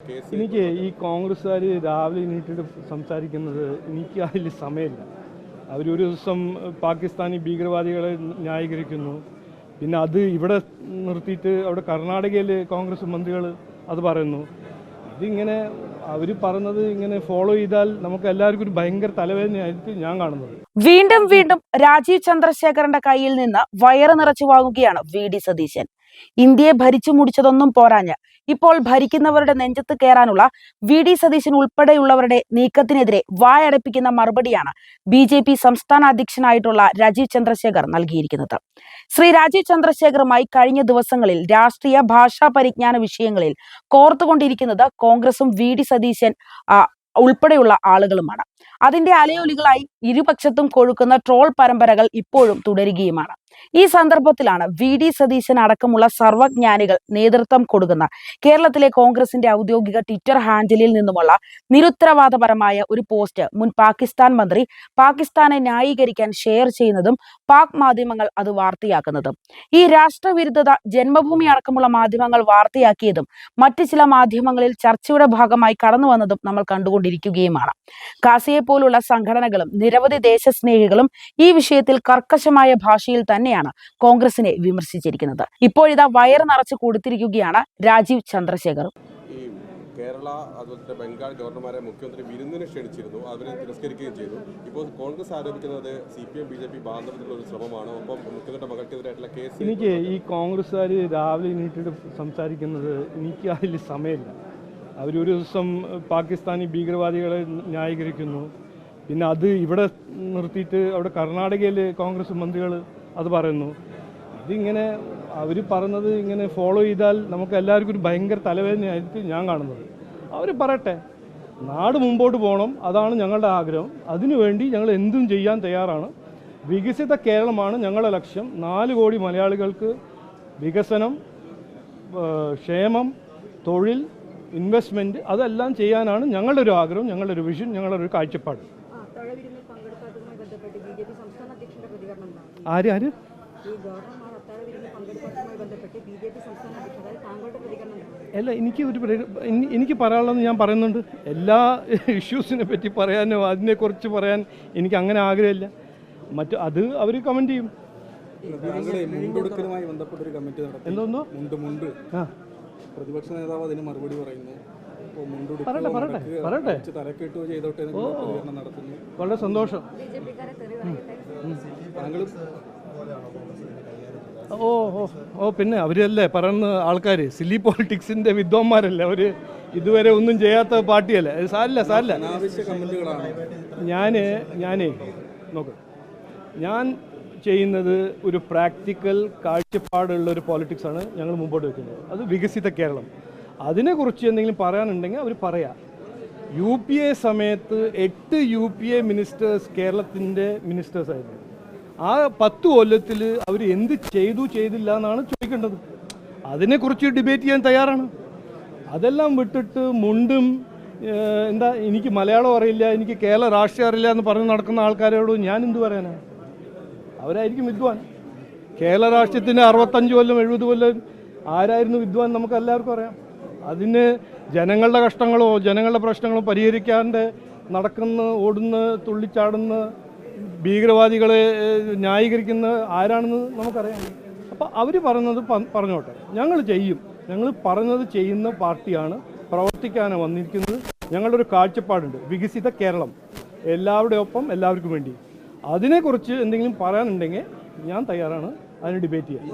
എനിക്ക് ഈ കോൺഗ്രസ്സുകാർ രാവിലെ എണീറ്റിട്ട് സംസാരിക്കുന്നത് എനിക്ക് അതിൽ സമയമില്ല. അവരൊരു ദിവസം പാകിസ്ഥാനി ഭീകരവാദികളെ ന്യായീകരിക്കുന്നു. പിന്നെ അത് ഇവിടെ നിർത്തിയിട്ട് അവിടെ കർണാടകയിൽ കോൺഗ്രസ് മന്ത്രികൾ അത് പറയുന്നു. ഇതിങ്ങനെ അവർ പറഞ്ഞത് ഇങ്ങനെ ഫോളോ ചെയ്താൽ നമുക്ക് എല്ലാവർക്കും ഒരു ഭയങ്കര തലവേദനയായിട്ട് ഞാൻ കാണുന്നത്. വീണ്ടും വീണ്ടും രാജീവ് ചന്ദ്രശേഖരന്റെ കയ്യിൽ നിന്ന് വയറ് നിറച്ചു വാങ്ങുകയാണ് വി ഡി സതീശൻ. ഇന്ത്യയെ ഭരിച്ചു മുടിച്ചതൊന്നും പോരാഞ്ഞ് ഇപ്പോൾ ഭരിക്കുന്നവരുടെ നെഞ്ചത്ത് കയറാനുള്ള വി ഡി സതീശൻ ഉൾപ്പെടെയുള്ളവരുടെ നീക്കത്തിനെതിരെ വായടപ്പിക്കുന്ന മറുപടിയാണ് ബി ജെ പി സംസ്ഥാന അധ്യക്ഷനായിട്ടുള്ള രാജീവ് ചന്ദ്രശേഖർ നൽകിയിരിക്കുന്നത്. ശ്രീ രാജീവ് ചന്ദ്രശേഖറുമായി കഴിഞ്ഞ ദിവസങ്ങളിൽ രാഷ്ട്രീയ ഭാഷാ പരിജ്ഞാന വിഷയങ്ങളിൽ കോർത്തുകൊണ്ടിരിക്കുന്നത് കോൺഗ്രസും വി ഡി സതീശൻ ഉൾപ്പെടെയുള്ള ആളുകളുമാണ്. അതിന്റെ അലയൊലികളായി ഇരുപക്ഷത്തും കൊഴുക്കുന്ന ട്രോൾ പരമ്പരകൾ ഇപ്പോഴും തുടരുകയുമാണ്. ഈ സന്ദർഭത്തിലാണ് വി ഡി സതീശൻ അടക്കമുള്ള സർവജ്ഞാനികൾ നേതൃത്വം കൊടുക്കുന്ന കേരളത്തിലെ കോൺഗ്രസിന്റെ ഔദ്യോഗിക ട്വിറ്റർ ഹാൻഡിലിൽ നിന്നുമുള്ള നിരുത്തരവാദപരമായ ഒരു പോസ്റ്റ് മുൻ പാകിസ്ഥാൻ മന്ത്രി പാകിസ്ഥാനെ ന്യായീകരിക്കാൻ ഷെയർ ചെയ്യുന്നതും പാക് മാധ്യമങ്ങൾ അത് വാർത്തയാക്കുന്നതും. ഈ രാഷ്ട്രവിരുദ്ധത ജന്മഭൂമി അടക്കമുള്ള മാധ്യമങ്ങൾ വാർത്തയാക്കിയതും മറ്റു ചില മാധ്യമങ്ങളിൽ ചർച്ചയുടെ ഭാഗമായി കടന്നു വന്നതും നമ്മൾ കണ്ടുകൊണ്ടിരിക്കുകയുമാണ്. കാസിയെ പോലുള്ള സംഘടനകളും നിരവധി ദേശസ്നേഹികളും ഈ വിഷയത്തിൽ കർക്കശമായ ഭാഷയിൽ തന്നെയാണ് കോൺഗ്രസിനെ വിമർശിച്ചിരിക്കുന്നത്. ഇപ്പോഴിതാ വയർ നിറച്ച് കൊടുത്തിരിക്കുകയാണ് രാജീവ് ചന്ദ്രശേഖർ കേരള അതുപോലെ തന്നെ ബംഗാൾ ഗവർണർമാരെ മുഖ്യമന്ത്രി വിരുന്നിന് ക്ഷണിച്ചിരുന്നു അവരെ തിരസ്കരിക്കുകയും ചെയ്തു. ഇപ്പോൾ കോൺഗ്രസ് ആരോപിക്കുന്നത് C P M B J P ബാന്ധവത്തിലുള്ള ഒരു ശ്രമമാണ്. ഒപ്പം മുഖ്യമന്ത്രിയുടെ മകൾക്കെതിരായിട്ടുള്ള കേസ് എനിക്ക് ഈ കോൺഗ്രസ്സുകാർ രാവിലെ എണീറ്റിട്ട് സംസാരിക്കുന്നത് എനിക്ക് അതിൽ സമയമില്ല. അവരൊരു ദിവസം പാകിസ്ഥാനി ഭീകരവാദികളെ ന്യായീകരിക്കുന്നു. പിന്നെ അത് ഇവിടെ നിർത്തിയിട്ട് അവിടെ കർണാടകയിൽ കോൺഗ്രസ് മന്ത്രികൾ അത് പറയുന്നു. ഇതിങ്ങനെ അവർ പറഞ്ഞത് ഇങ്ങനെ ഫോളോ ചെയ്താൽ നമുക്ക് എല്ലാവർക്കും ഒരു ഭയങ്കര തലവേദനയായിരിക്കും ഞാൻ കാണുന്നത്. അവർ പറയട്ടെ നാട് മുമ്പോട്ട് പോകണം അതാണ് ഞങ്ങളുടെ ആഗ്രഹം. അതിനുവേണ്ടി ഞങ്ങൾ എന്തും ചെയ്യാൻ തയ്യാറാണ്. വികസിത കേരളമാണ് ഞങ്ങളുടെ ലക്ഷ്യം. നാല് കോടി മലയാളികൾക്ക് വികസനം ക്ഷേമം തൊഴിൽ ഇൻവെസ്റ്റ്മെന്റ് അതെല്ലാം ചെയ്യാനാണ് ഞങ്ങളുടെ ഒരു ആഗ്രഹം ഞങ്ങളുടെ ഒരു വിഷൻ ഞങ്ങളുടെ ഒരു കാഴ്ചപ്പാട്. ആര് ആര്? അല്ല എനിക്ക് ഒരു എനിക്ക് പറയാനുള്ളതെന്ന് ഞാൻ പറയുന്നുണ്ട്. എല്ലാ ഇഷ്യൂസിനെ പറ്റി പറയാനോ അതിനെക്കുറിച്ച് പറയാൻ എനിക്ക് അങ്ങനെ ആഗ്രഹമില്ല. മറ്റ് അത് അവർ കമന്റ് ചെയ്യും. എന്തോന്നോ? മുണ്ട് മുണ്ട്. പ്രതിപക്ഷ നേതാവ് അതിന് മറുപടി പറയുന്നു. പറയട്ടെ, പറയട്ടെ, പറയട്ടെ. വളരെ സന്തോഷം. ഓ ഓ ഓ പിന്നെ അവരല്ലേ പറയുന്ന ആൾക്കാർ സില്ലി പോളിറ്റിക്സിന്റെ വിദ്വാന്മാരല്ലേ അവർ ഇതുവരെ ഒന്നും ചെയ്യാത്ത പാർട്ടിയല്ലേ? സാരില്ല സാരില്ല. ഞാൻ ഞാനേ നോക്ക്. ഞാൻ ചെയ്യുന്നത് ഒരു പ്രാക്ടിക്കൽ കാഴ്ചപ്പാടുള്ള ഒരു പോളിറ്റിക്സാണ് ഞങ്ങൾ മുമ്പോട്ട് വെക്കുന്നത്. അത് വികസിത കേരളം. അതിനെക്കുറിച്ച് എന്തെങ്കിലും പറയാനുണ്ടെങ്കിൽ അവർ പറയാം. യു പി എ സമയത്ത് എട്ട് യു പി എ മിനിസ്റ്റേഴ്സ് കേരളത്തിന്റെ മിനിസ്റ്റേഴ്സായിരുന്നു ആ പത്ത് കൊല്ലത്തിൽ അവർ എന്ത് ചെയ്തു ചെയ്തില്ല എന്നാണ് ചോദിക്കേണ്ടത്. അതിനെക്കുറിച്ച് ഡിബേറ്റ് ചെയ്യാൻ തയ്യാറാണ്. അതെല്ലാം വിട്ടിട്ട് മുണ്ടും എന്താ എനിക്ക് മലയാളം അറിയില്ല എനിക്ക് കേരള രാഷ്ട്രീയം അറിയില്ല എന്ന് പറഞ്ഞ് നടക്കുന്ന ആൾക്കാരോട് ഞാൻ എന്ത് പറയാനാണ് അവരായിരിക്കും വിദ്വാൻ. കേരള രാഷ്ട്രീയത്തിന് അറുപത്തഞ്ച് കൊല്ലം എഴുപത് കൊല്ലം ആരായിരുന്നു വിദ്വാൻ നമുക്ക് എല്ലാവർക്കും അറിയാം. അതിന് ജനങ്ങളുടെ കഷ്ടങ്ങളോ ജനങ്ങളുടെ പ്രശ്നങ്ങളോ പരിഹരിക്കാണ്ട് നടക്കുന്ന ഓടുന്ന തുള്ളിച്ചാടുന്ന ഭീകരവാദികളെ ന്യായീകരിക്കുന്ന ആരാണെന്ന് നമുക്കറിയാം. അപ്പോൾ അവർ പറയുന്നത് പറഞ്ഞോട്ടെ. ഞങ്ങൾ ചെയ്യും. ഞങ്ങൾ പറഞ്ഞത് ചെയ്യുന്ന പാർട്ടിയാണ് പ്രവർത്തിക്കാനാണ് വന്നിരിക്കുന്നത്. ഞങ്ങളുടെ ഒരു കാഴ്ചപ്പാടുണ്ട്. വികസിത കേരളം. എല്ലാവരുടെ ഒപ്പം എല്ലാവർക്കും വേണ്ടി. അതിനെക്കുറിച്ച് എന്തെങ്കിലും പറയാനുണ്ടെങ്കിൽ ഞാൻ തയ്യാറാണ്. അതിന് ഡിബേറ്റ് ചെയ്യാൻ